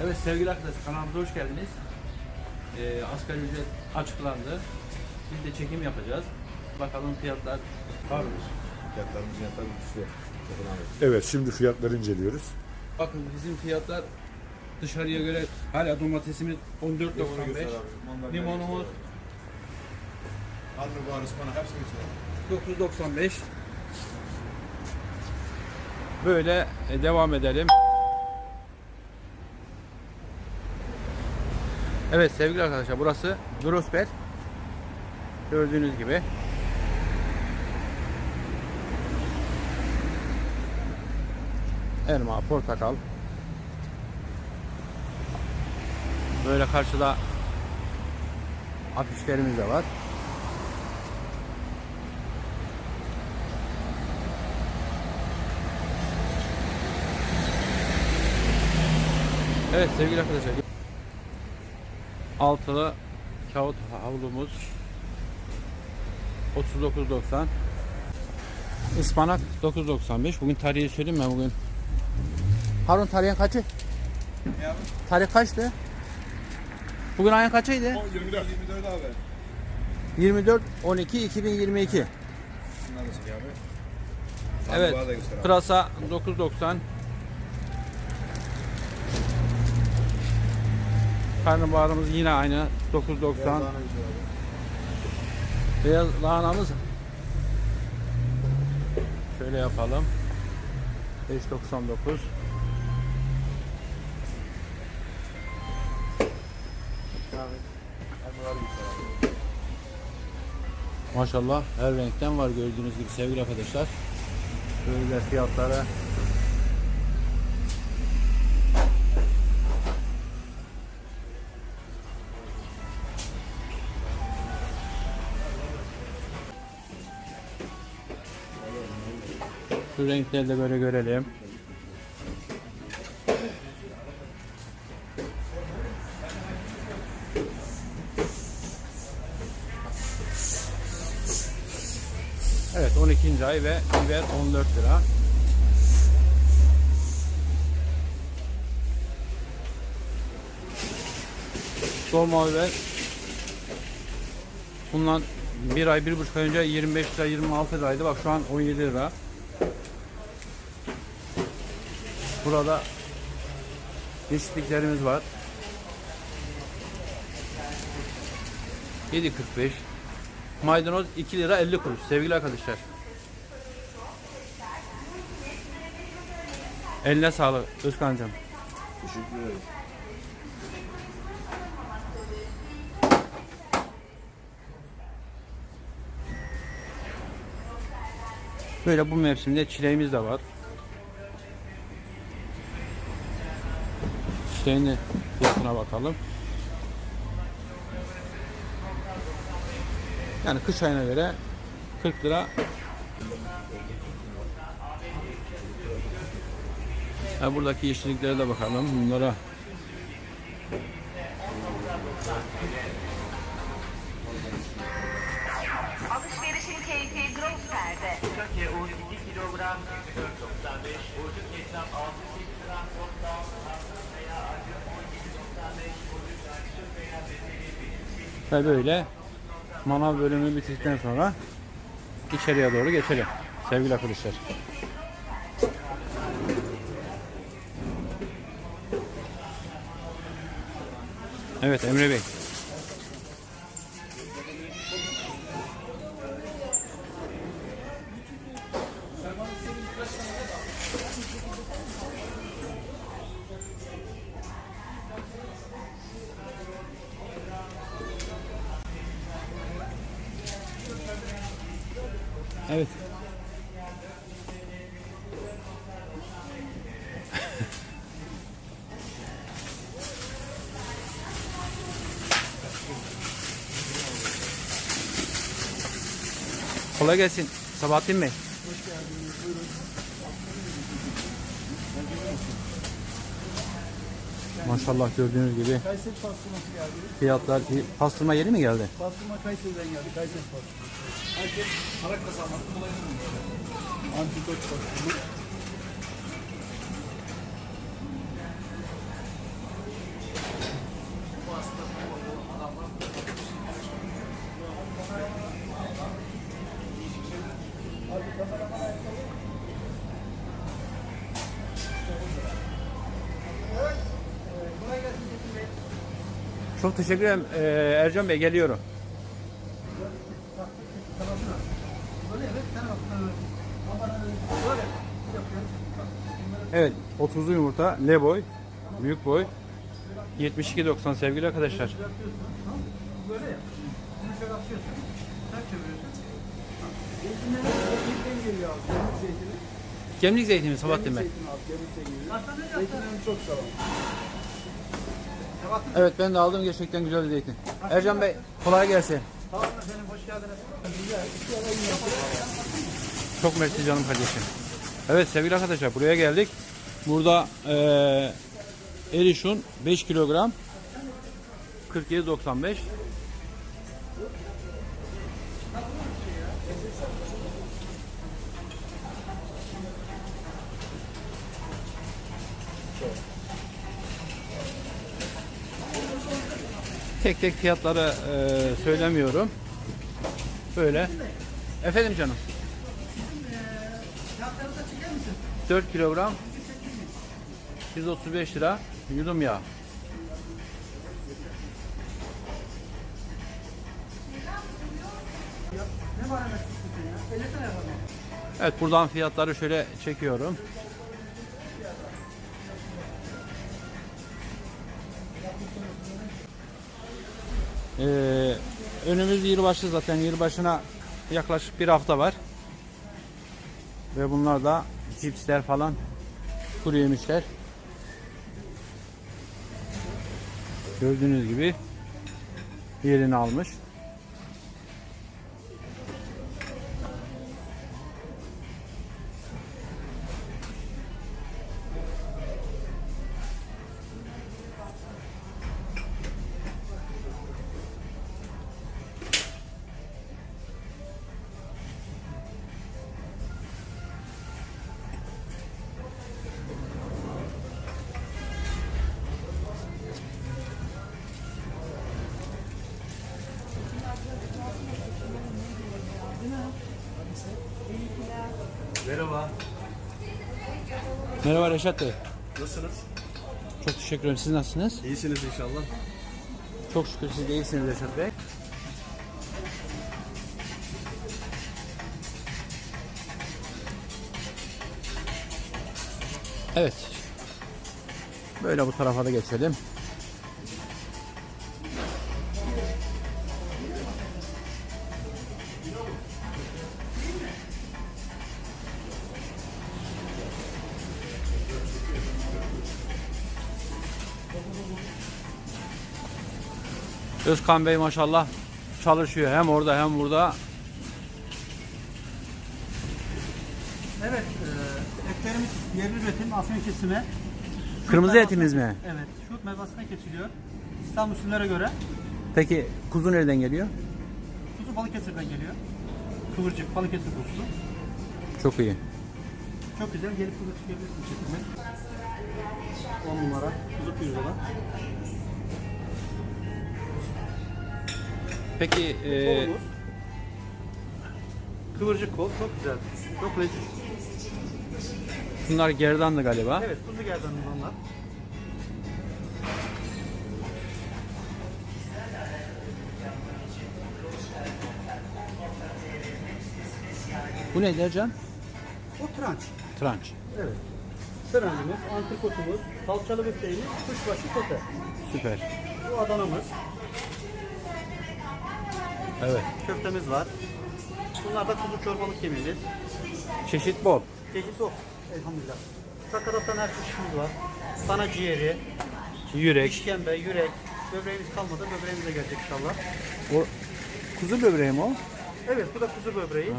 Evet sevgili arkadaşlar kanalımıza hoş geldiniz. Ee, asgari ücret açıklandı. Biz de çekim yapacağız. Bakalım fiyatlar var mı? Fiyatlarımız fiyatlar abi. Evet şimdi fiyatları inceliyoruz. Bakın bizim fiyatlar dışarıya göre hala domatesimiz 14.95. Limonumuz Karnabahar, ıspanak hepsini göster. 9.95. Böyle e, devam edelim. Evet sevgili arkadaşlar burası Grosper. Gördüğünüz gibi. Elma, portakal. Böyle karşıda afişlerimiz de var. Evet sevgili arkadaşlar. Altılı kağıt havlumuz 39.90 Ispanak 9.95 Bugün tarihi söyleyeyim mi bugün? Harun tarihin kaçı? Abi? Tarih kaçtı? Bugün ayın kaçıydı? 24. 24 abi. 24 12 2022 Şunları da çek abi. Evet. Pırasa 9.90 Karnabaharımız yine aynı 9.90 Beyaz lahanamız? Şöyle yapalım. 5.99 Elmaları göster abi. Maşallah her renkten var gördüğünüz gibi sevgili arkadaşlar. Böyle fiyatlara Şu renkleri de böyle görelim. Evet 12. ay ve biber 14 lira. Dolma biber bundan bir ay, bir buçuk ay önce 25 lira, 26 liraydı. Bak şu an 17 lira. Burada yeşilliklerimiz var. 7.45 Maydanoz 2 lira 50 kuruş sevgili arkadaşlar. Eline sağlık Özkan'cığım. Teşekkür ederim. Böyle bu mevsimde çileğimiz de var. De fiyatına bakalım. Yani kış ayına göre 40 lira. Ha, buradaki yeşilliklere de bakalım. Bunlara Alışverişin keyfi Grosper'de. Türkiye un 2 kilogram ve böyle manav bölümü bittikten sonra içeriye doğru geçelim. Sevgili arkadaşlar. Evet Emre Bey. Kolay gelsin. Sabahattin Bey. Maşallah gördüğünüz gibi Kayseri pastırması geldi. fiyatlar iyi. Pastırma yeri mi geldi? Pastırma Kayseri'den geldi. Kayseri pastırması. Herkes para kazanmak kolayını Antikot pastırma. Çok teşekkür ederim Ee, Ercan Bey geliyorum. Evet. Sen bak. e, Böyle yapıyorsun. Evet 30'lu yumurta ne boy? Büyük boy. 72.90 sevgili arkadaşlar. Böyle yap. Bunu şöyle atıyorsun. Çeviriyorsun. Geliyor abi. Zemlik zeytini. Gemlik zeytini Sabahattin Bey. Zeytin abi. Zemlik zeytini. Zeytinlerim çok sağlam. Evet ben de aldım gerçekten güzel bir zeytin. Ercan Bey kolay gelsin. Çok mersi canım kardeşim. Evet sevgili arkadaşlar buraya geldik. Burada eee erişun 5 kilogram 47.95 Tek tek fiyatları eee, söylemiyorum. Böyle. Efendim canım. 4 kilogram 135 lira yudum yağ. Ne var hemen sıkıntı ya? 50 tane yapalım. Evet buradan fiyatları şöyle çekiyorum. Ee, önümüz yılbaşı zaten yılbaşına yaklaşık bir hafta var. Ve bunlar da cipsler falan kuru yemişler. Gördüğünüz gibi yerini almış. Merhaba. Merhaba Reşat Bey. Nasılsınız? Çok teşekkür ederim. Siz nasılsınız? İyisiniz inşallah. Çok şükür siz de iyisiniz Reşat Bey. Evet. Böyle bu tarafa da geçelim. Özkan Bey maşallah çalışıyor hem orada hem burada. Evet. E, etlerimiz yerli üretim. Afyon kesimi. Şut Kırmızı mezasına- etiniz mi? Evet. Şut mezasına kesiliyor. İstanbul usullere göre. Peki kuzu nereden geliyor? Kuzu Balıkesir'den geliyor. Kıvırcık Balıkesir kuzusu. Çok iyi. Çok güzel. Gelip burada çıkabilirsin çekilmek. 10 numara. Kuzu pirzola. Peki e, Kolumuz. Kıvırcık kol. Çok güzel. Çok leziz. bunlar gerdandı galiba. Evet. Kuzu gerdanlı onlar. Bu ne Ercan? O tranç. Tranç. Evet. Tırancımız, antrikotumuz, salçalı bifteğimiz, kuşbaşı sote. Süper. Bu Adana'mız, Evet. köftemiz var. Bunlar da kuzu çorbalık kemiğimiz. Çeşit bol. Çeşit yok. Elhamdülillah. Sakatattan her çeşitimiz var. Sana ciğeri, Yürek. işkembe, yürek. Böbreğimiz kalmadı. Böbreğimiz de gelecek inşallah. O kuzu böbreği mi o? Evet bu da kuzu böbreği. Ha.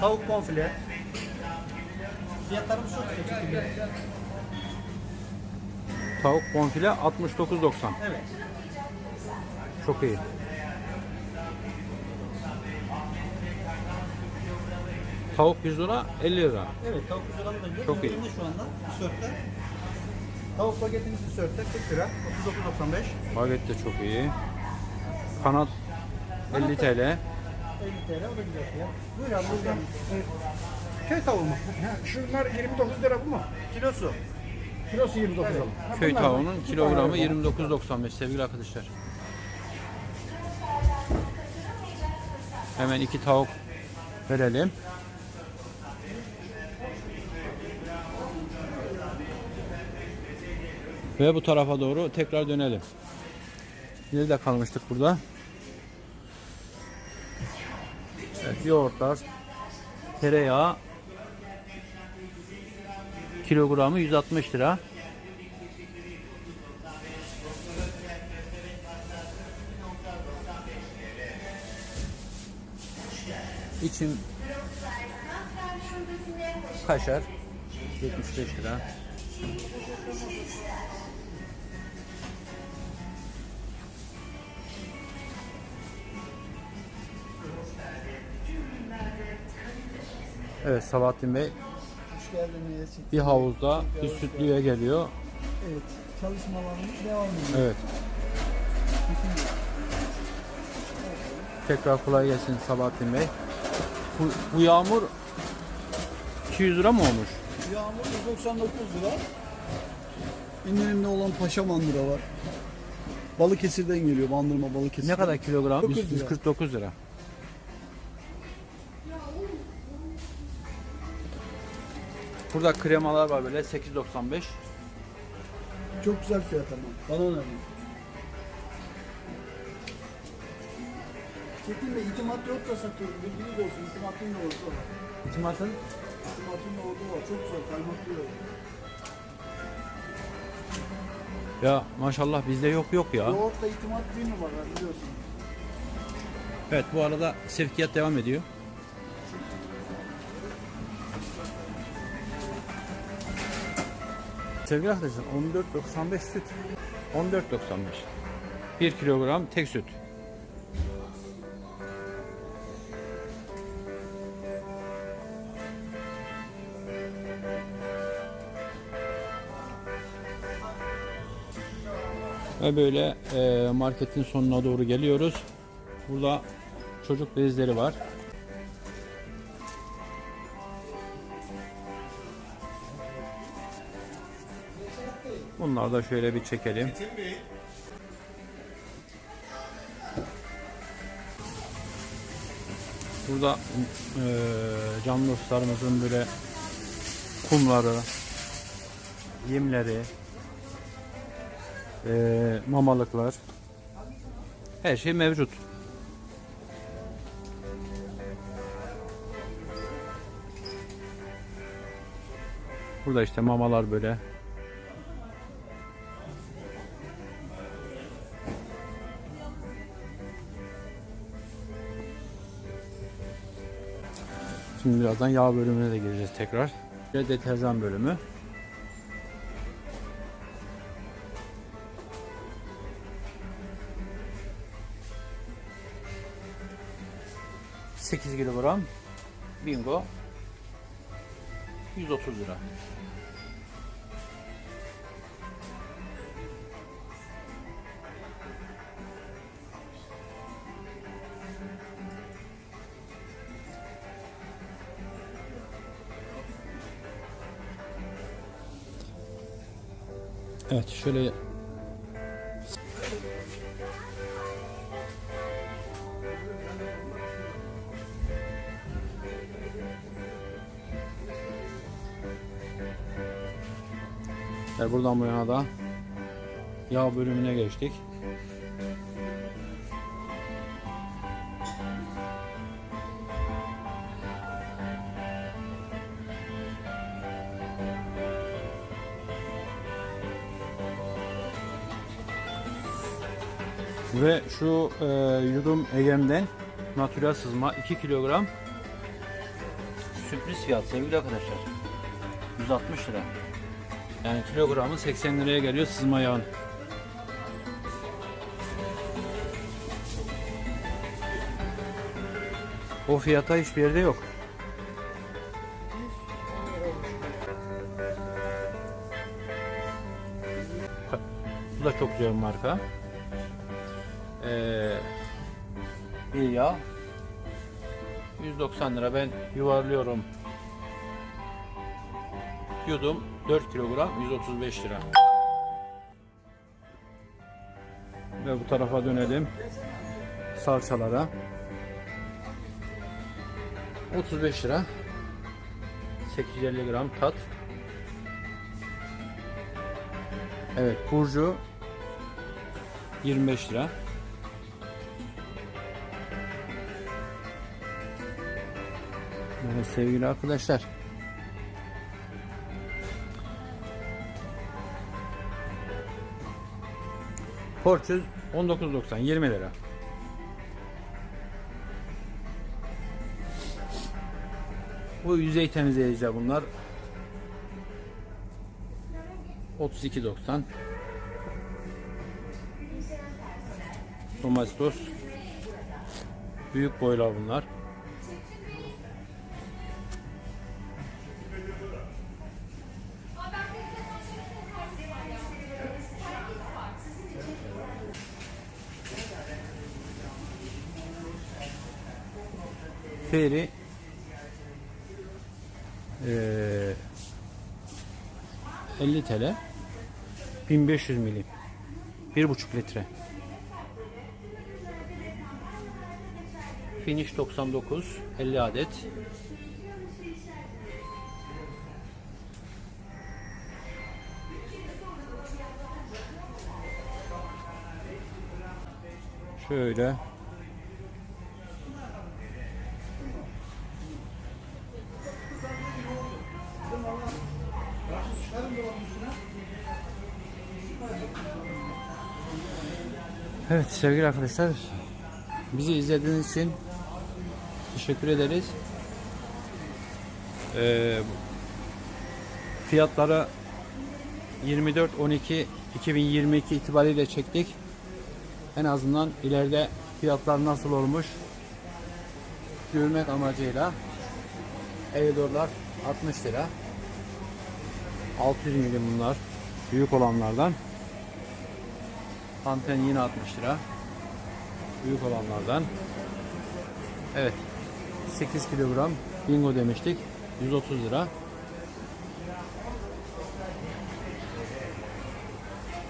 Tavuk bonfile. Fiyatlarımız çok çeşitli. Tavuk bonfile 69.90. Evet. Çok iyi. Tavuk 100 lira 50 lira. Evet tavuk kuzularını da yiyoruz. Çok iyi. İndirimde şu anda bir sörtte. Tavuk bagetimiz bir sörtte 40 lira. 39.95. Baget de çok iyi. Kanat 50 TL. 50 TL o da güzel fiyat. Buyur abi buyur. Köy tavuğu mu? Ha, Şunlar 29 lira bu mu? Kilosu. Kilosu 29 alın. Köy tavuğunun kilogramı 29.95 sevgili arkadaşlar. Hemen iki tavuk verelim. Ve bu tarafa doğru tekrar dönelim. Nerede kalmıştık burada? Evet, yoğurtlar, tereyağı kilogramı 160 lira. İçim kaşar 75 lira. Evet Sabahattin Bey Hoş geldiniz. bir havuzda bir sütlüye geliyor. Evet. Çalışmalarımız devam ediyor. Evet. Tekrar kolay gelsin Sabahattin Bey. Bu, bu yağmur 200 lira mı olmuş? Yağmur 199 lira. İndirimli olan Paşa mandıra var. Balıkesir'den geliyor. Bandırma Balıkesir. Ne kadar kilogram? 9 lira. 149 lira. Burada kremalar var böyle 8.95. Çok güzel fiyat ama. Bana önemli. Çetin Bey itimat yok da satıyorum. Bilginiz olsun. İtimatın yoğurdu var. İtimatın İtimatın yoğurdu var. Çok güzel. Kaymaklı ya maşallah bizde yok yok ya. Yoğurtla itimat bir numara biliyorsun. Evet bu arada sevkiyat devam ediyor. Sevgili arkadaşlar 14.95 süt. 14.95. 1 kilogram tek süt. Ve böyle e, marketin sonuna doğru geliyoruz. Burada çocuk bezleri var. Bunları da şöyle bir çekelim. Burada eee can dostlarımızın böyle kumları, yemleri, eee, mamalıklar, her şey mevcut. Burada işte mamalar böyle. Şimdi birazdan yağ bölümüne de gireceğiz tekrar. Ve deterjan bölümü. Sekiz kilogram bingo 130 lira. Evet şöyle Ve buradan bu yana da yağ bölümüne geçtik. Ve şu e, yudum Egem'den natürel sızma 2 kilogram sürpriz fiyat sevgili arkadaşlar. 160 lira. Yani kilogramı 80 liraya geliyor sızma yağın. O fiyata hiçbir yerde yok. Bu da çok güzel marka. Ee, bir yağ 190 lira ben yuvarlıyorum Yudum 4 kilogram 135 lira. Ve bu tarafa dönelim. Salçalara. 35 lira. 850 gram tat. Evet burcu 25 lira. Evet sevgili arkadaşlar. Porçöz 19.90 20 lira. Bu yüzey temizleyici bunlar. 32.90 Domates Büyük boylar bunlar. Feri eee 50 TL 1500 milim. 1,5 litre. Finish 99 50 adet. şöyle Evet sevgili arkadaşlar bizi izlediğiniz için teşekkür ederiz. Ee, fiyatları 24-12 2022 itibariyle çektik. En azından ileride fiyatlar nasıl olmuş görmek amacıyla Evidorlar 60 lira 600 milim bunlar. Büyük olanlardan. Anten yine 60 lira. Büyük olanlardan. Evet. 8 kilogram bingo demiştik. 130 lira.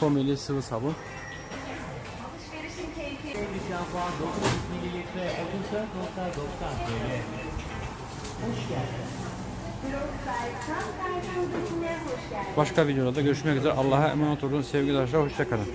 Tomili sıvı sabun. Alışverişin keyfi. Bir şampuan 900 mililitre 34.90 TL. Hoş geldin. Başka videoda görüşmek üzere. Allah'a emanet olun sevgili arkadaşlar. Hoşçakalın.